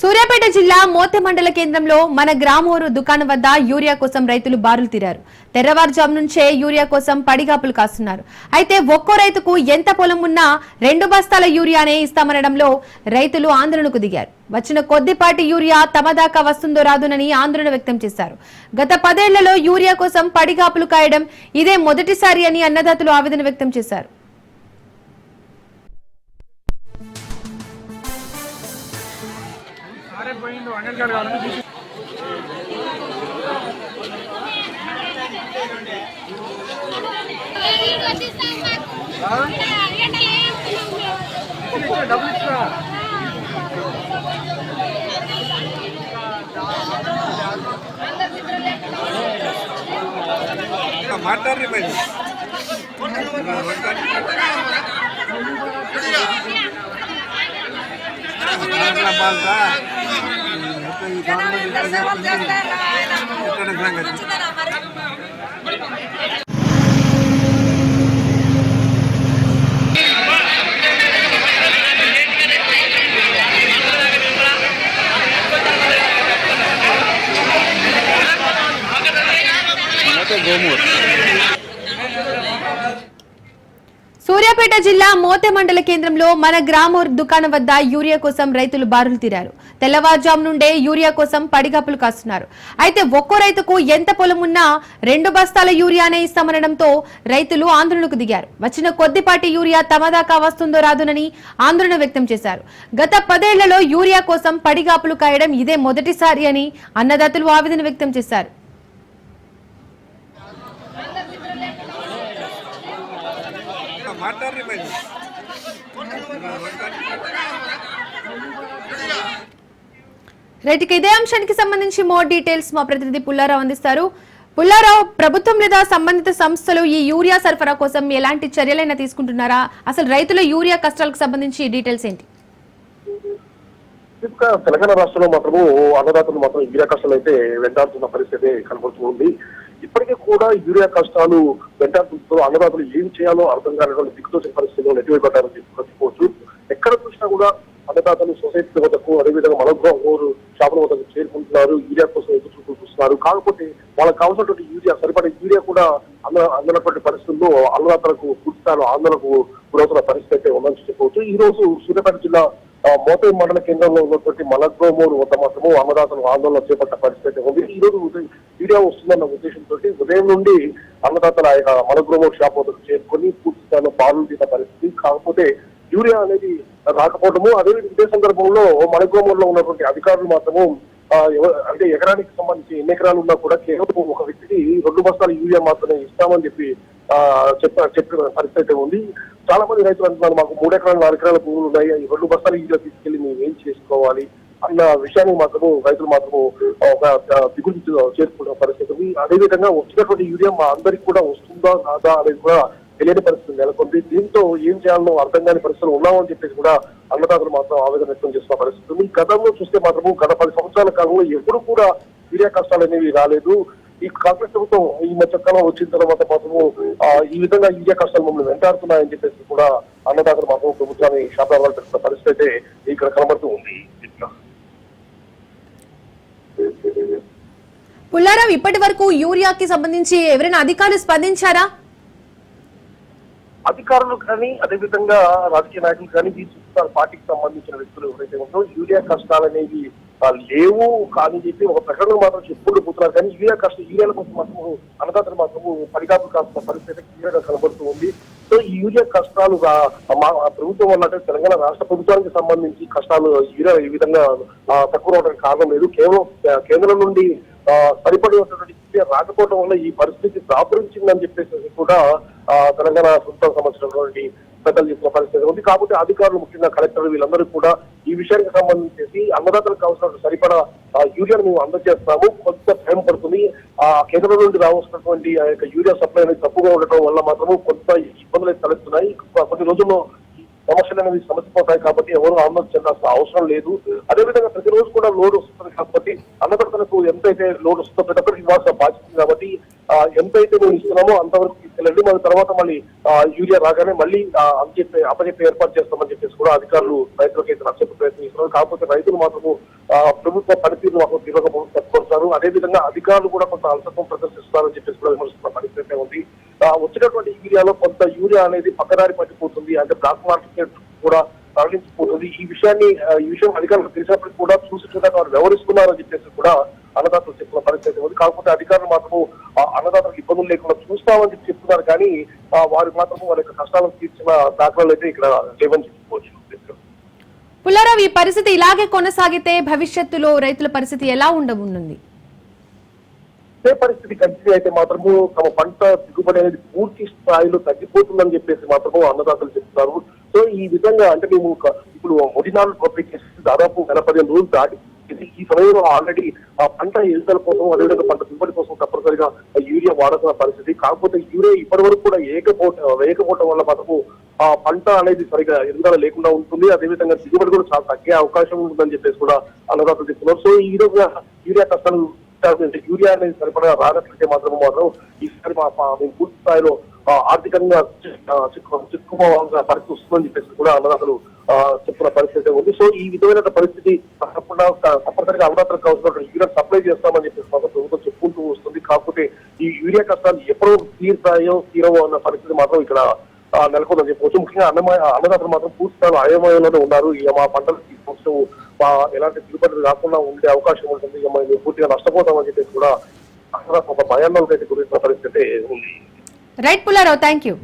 సూర్యాపేట జిల్లా మోతె మండల కేంద్రంలో మన గ్రామోరు దుకాణం వద్ద యూరియా కోసం రైతులు బారులు తీరారు. తెర్రవారుజాము నుంచే యూరియా కోసం పడిగాపులు కాస్తున్నారు. అయితే ఒక్కో రైతుకు ఎంత పొలం ఉన్నా రెండు బస్తాల యూరియానే ఇస్తామనడంలో రైతులు ఆందోళనకు దిగారు. వచ్చిన కొద్దిపాటి యూరియా తమ దాకా వస్తుందో రాదునని ఆందోళన వ్యక్తం చేశారు. గత పదేళ్ళలో యూరియా కోసం పడిగాపులు కాయడం ఇదే మొదటిసారి అని అన్నదాతలు ఆవేదన వ్యక్తం చేశారు. పోయిండు అంగన్ కార్డు కావాలని తీసి ఇచ్చిన డబ్బులు ఇచ్చిన మాట్లాడరు మరి బాగా ఈ గవర్నమెంట్ ఎక్కడ సంగతి సూర్యాపేట జిల్లా మోతె మండల కేంద్రంలో మన గ్రామ దుకాణం వద్ద యూరియా కోసం రైతులు బారులు తీరారు. తెల్లవారుజాము నుండే యూరియా కోసం పడిగాపులు కాస్తున్నారు. అయితే ఒక్కో రైతుకు ఎంత పొలం ఉన్నా రెండు బస్తాల యూరియానే ఇస్తామనడంతో రైతులు ఆందోళనకు దిగారు. వచ్చిన కొద్దిపాటి యూరియా తమదాకా వస్తుందో రాదునని ఆందోళన వ్యక్తం చేశారు. గత పదేళ్ళలో యూరియా కోసం పడిగాపులు కాయడం ఇదే మొదటిసారి అని అన్నదాతలు ఆవేదన వ్యక్తం చేశారు. రైట్ ఇక ఇదే అంశానికి సంబంధించి మోర్ డీటెయిల్స్ మా ప్రతినిధి పుల్లారావు అందిస్తారు. పుల్లారావు ప్రభుత్వం లేదా సంబంధిత సంస్థలు ఈ యూరియా సరఫరా కోసం ఎలాంటి చర్యలైనా తీసుకుంటున్నారా? అసలు రైతుల యూరియా కష్టాలకు సంబంధించి డీటెయిల్స్ ఏంటి? తెలంగాణ రాష్ట్రంలో మాత్రము అన్నదాతలు మాత్రం యూరియా కష్టాలు అయితే వెంటాడుతున్న పరిస్థితి కనబడుతూ ఉంది. ఇప్పటికీ కూడా యూరియా కష్టాలు వెంటాడుతుందో అన్నదాతలు ఏం చేయాలో అర్థం కానటువంటి దిక్కుతోసిన పరిస్థితిలో నెట్టివేయబడ్డారని చెప్పుకోవచ్చు ఎక్కడ చూసినా కూడా అన్నదాతలు సొసైటీ వద్దకు అదేవిధంగా మనోభావం ఊరు షాపుల వద్దకు చేరుకుంటున్నారు యూరియా కోసం ఎదురు చూపులు చూస్తున్నారు. కాకపోతే వాళ్ళకి కావాల్సినటువంటి యూరియా సరిపడే యూరియా కూడా అంద అందనటువంటి పరిస్థితుల్లో అన్నదాతలకు పూర్తిస్థాయిలో ఆందోళనకు గురవుతున్న పరిస్థితి అయితే ఉందని చెప్పవచ్చు. ఈ రోజు సూర్యాపేట జిల్లా మోతే మండల కేంద్రంలో ఉన్నటువంటి మలగ్రోమూరు వద్ద మాత్రము అన్నదాతలు ఆందోళన చేపట్ట పరిస్థితి ఉంది. ఈ రోజు మీడియా వస్తుందన్న ఉద్దేశంతో ఉదయం నుండి అన్నదాతల ఆయన యొక్క మలగ్రోమూరు షాప్ వద్దకు చేరుకొని పూర్తి స్థాయిలో పాలు తీసిన పరిస్థితి. కాకపోతే యూరియా అనేది రాకపోవడము అదే ఇదే సందర్భంలో మలగ్రోమూరులో ఉన్నటువంటి అధికారులు మాత్రము అంటే ఎకరానికి సంబంధించి ఎన్ని ఎకరాలు ఉన్నా కూడా కేవలం ఒక వ్యక్తికి రెండు బస్తాల యూరియా మాత్రమే ఇస్తామని చెప్పి చెప్ప చెప్పిన పరిస్థితి అయితే ఉంది. చాలా మంది రైతులు అంటున్నారు మాకు మూడు ఎకరాలు నాలుగు ఎకరాల భూములు ఉన్నాయి ఈ రెండు బస్తాలు ఇంట్లో తీసుకెళ్ళి మేము ఏం చేసుకోవాలి అన్న విషయాన్ని మాత్రము రైతులు మాత్రము ఒక దిగులు చేసుకున్న పరిస్థితి ఉంది. అదేవిధంగా వచ్చినటువంటి యూరియా మా అందరికి కూడా వస్తుందా కాదా అనేది కూడా తెలియని పరిస్థితి నెలకొంది దీంతో ఏం చేయాలో అర్థం కాని పరిస్థితులు ఉన్నామని చెప్పేసి కూడా అన్నదాతలు మాత్రం ఆవేదన వ్యక్తం చేస్తున్న పరిస్థితి ఉంది. గతంలో చూస్తే మాత్రము గత పది సంవత్సరాల కాలంలో ఎప్పుడు కూడా యూరియా కష్టాలు అనేవి రాలేదు. ఈ కాంగ్రెస్ ప్రభుత్వం ఈ మధ్య కాలం వచ్చిన తర్వాత మాత్రము ఈ విధంగా యూరియా కష్టాలు మమ్మల్ని వెంటాడుతున్నాయని చెప్పేసి కూడా అన్నదాతలు మాత్రం ప్రభుత్వాన్ని పెడుతున్న పరిస్థితి అయితే ఇక్కడ కనబడుతూ ఉంది. పుల్లారావు ఇప్పటి వరకు యూరియాకి సంబంధించి ఎవరైనా అధికారులు స్పందించారా? అధికారులు కానీ అదేవిధంగా రాజకీయ నాయకులు కానీ చుట్టూ పార్టీకి సంబంధించిన వ్యక్తులు ఎవరైతే ఉన్నారో యూరియా కష్టాలు అనేవి లేవు కానీ చెప్పి ఒక ప్రకటన మాత్రం చెప్పుకుంటూ చేస్తున్నారు కానీ యూరియా కాస్ట్ యూరియాల కోసం మాత్రం అన్నదాతలు మాత్రం పరిగాపులు కాస్తున్న పరిస్థితి క్లియర్గా కనబడుతూ ఉంది. సో ఈ యూరియా కష్టాలు ప్రభుత్వం వల్ల అంటే తెలంగాణ రాష్ట్ర ప్రభుత్వానికి సంబంధించి కష్టాలు యూరియా ఈ విధంగా తక్కువ రావడానికి కారణం లేదు. కేవలం కేంద్రం నుండి సరిపడి ఉన్నటువంటి యూరియా రాకపోవడం వల్ల ఈ పరిస్థితి దాపురించిందని చెప్పేసి కూడా తెలంగాణ ప్రభుత్వం సంబంధించినటువంటి పెద్దలు చేసిన పరిస్థితి ఉంది. కాబట్టి అధికారులు ముఖ్యంగా కలెక్టర్ వీళ్ళందరూ కూడా ఈ విషయానికి సంబంధించి అన్నదాతలకు కావాల్సిన సరిపడా యూరియాను మేము అందజేస్తాము. కొంత టైం పడుతుంది. ఆ కేంద్రం నుండి రావాల్సినటువంటి ఆ యొక్క యూరియా సప్లై అనేది తప్పుగా ఉండటం వల్ల మాత్రము కొంత ఇబ్బందులు అయితే తలెత్తున్నాయి. కొన్ని రోజుల్లో సమస్యలు అనేవి సమస్యపోతాయి కాబట్టి ఎవరు ఆందోళన చెందాల్సిన అవసరం లేదు. అదేవిధంగా ప్రతిరోజు కూడా లోడ్ వస్తుంది కాబట్టి అన్నదాతలకు ఎంతైతే లోడ్ వస్తుందో ప్రతి ఒక్కరికి ఇవ్వాల్సిన బాధ్యత కాబట్టి ఎంతైతే మేము ఇస్తున్నామో అంతవరకు తీసుకెళ్ళండి మన తర్వాత మళ్ళీ యూరియా రాగానే మళ్ళీ ఆ, అప్పచెప్పే అప్పచెప్పే ఏర్పాటు చేస్తామని చెప్పేసి కూడా అధికారులు రైతులకు అయితే నచ్చే ప్రయత్నిస్తున్నారు కాకపోతే రైతులు మాత్రము ప్రభుత్వ పనితీరు మాకు తీవ్రంగా చెప్పుకొస్తారు అదేవిధంగా అధికారులు కూడా కొంత అలసత్వం ప్రదర్శిస్తారని చెప్పేసి కూడా విమర్శిస్తున్న పరిస్థితి ఉంది. వచ్చినటువంటి యూరియాలో కొంత యూరియా అనేది పక్కదారి పట్టిపోతుంది అంటే బ్లాక్ మార్కెట్ కూడా తరలించిపోతుంది. ఈ విషయాన్ని ఈ విషయం అధికారులకు తెలిసినప్పటికీ కూడా చూసి చూడక వారు వ్యవహరిస్తున్నారని చెప్పేసి కూడా అన్నదాతలు చెప్పిన పరిస్థితి ఉంది. కాకపోతే అధికారులు మాత్రము అన్నదాతలకు ఇబ్బందులు లేకుండా చూస్తామని చెప్పి చెప్తున్నారు కానీ ఆ, వారు మాత్రం వారి యొక్క కష్టాలను తీర్చిన దాఖలాలు అయితే ఇక్కడ లేవని చెప్పుకోవచ్చు. పుల్లారావు ఈ పరిస్థితి ఇలాగే కొనసాగితే భవిష్యత్తులో రైతుల పరిస్థితి ఎలా ఉండబోనుంది? ఇదే పరిస్థితి కంటిన్యూ అయితే మాత్రము తమ పంట దిగుబడి అనేది పూర్తి స్థాయిలో తగ్గిపోతుందని చెప్పేసి మాత్రము అన్నదాతలు చెప్తున్నారు. సో ఈ విధంగా అంటే మేము ఇప్పుడు ఒడినాలు పబ్లిక్ చేసి దాదాపు నెల పదిహేను రోజులు దాటి ఈ సమయంలో ఆల్రెడీ ఆ పంట ఎదుగుదల కోసం అదేవిధంగా పంట దిగుబడి కోసం తప్పనిసరిగా యూరియా వాడాల్సిన పరిస్థితి. కాకపోతే యూరియా ఇప్పటి వరకు కూడా వేయకపోవటం వేయకపోవటం వల్ల మనకు ఆ పంట అనేది సరిగా ఎదుగుదల లేకుండా ఉంటుంది. అదేవిధంగా దిగుబడి కూడా చాలా తగ్గే అవకాశం ఉంటుందని చెప్పేసి కూడా అన్నదాతలు చెప్తున్నారు. సో ఈ రోజు యూరియా కష్టాలు అంటే యూరియా అనేది సరిపడా రానట్లయితే మాత్రం మాత్రం ఈసారి మేము పూర్తి స్థాయిలో ఆర్థికంగా చిక్కు చిక్కుకోవాల్సిన పరిస్థితి వస్తుందని చెప్పేసి కూడా అన్నదాతలు చెప్తున్న పరిస్థితి ఉంది. సో ఈ విధమైన పరిస్థితి తప్పకుండా తప్పనిసరిగా అరుణాచల్ కావాల్సిన యూరియా సప్లై చేస్తామని చెప్పేసి మాత్రం ప్రభుత్వం చెప్పుకుంటూ వస్తుంది. కాకపోతే ఈ యూరియా కష్టాలు ఎప్పుడో తీరుతాయో తీరవో అన్న పరిస్థితి మాత్రం ఇక్కడ నెలకొందని చెప్పవచ్చు. ముఖ్యంగా అన్నమయ అన్నదాతలు మాత్రం పూర్తి స్థాయి అయోమయంలోనే ఉన్నారు. ఇక మా పంటలు ఈ మా ఎలాంటి దిగుబడులు రాకుండా ఉండే అవకాశం ఉంటుంది. ఇక మేము పూర్తిగా నష్టపోతామని చెప్పేసి కూడా అక్కడ ఒక భయాల్లో గురించిన పరిస్థితి ఉంది. Right Pullarao thank you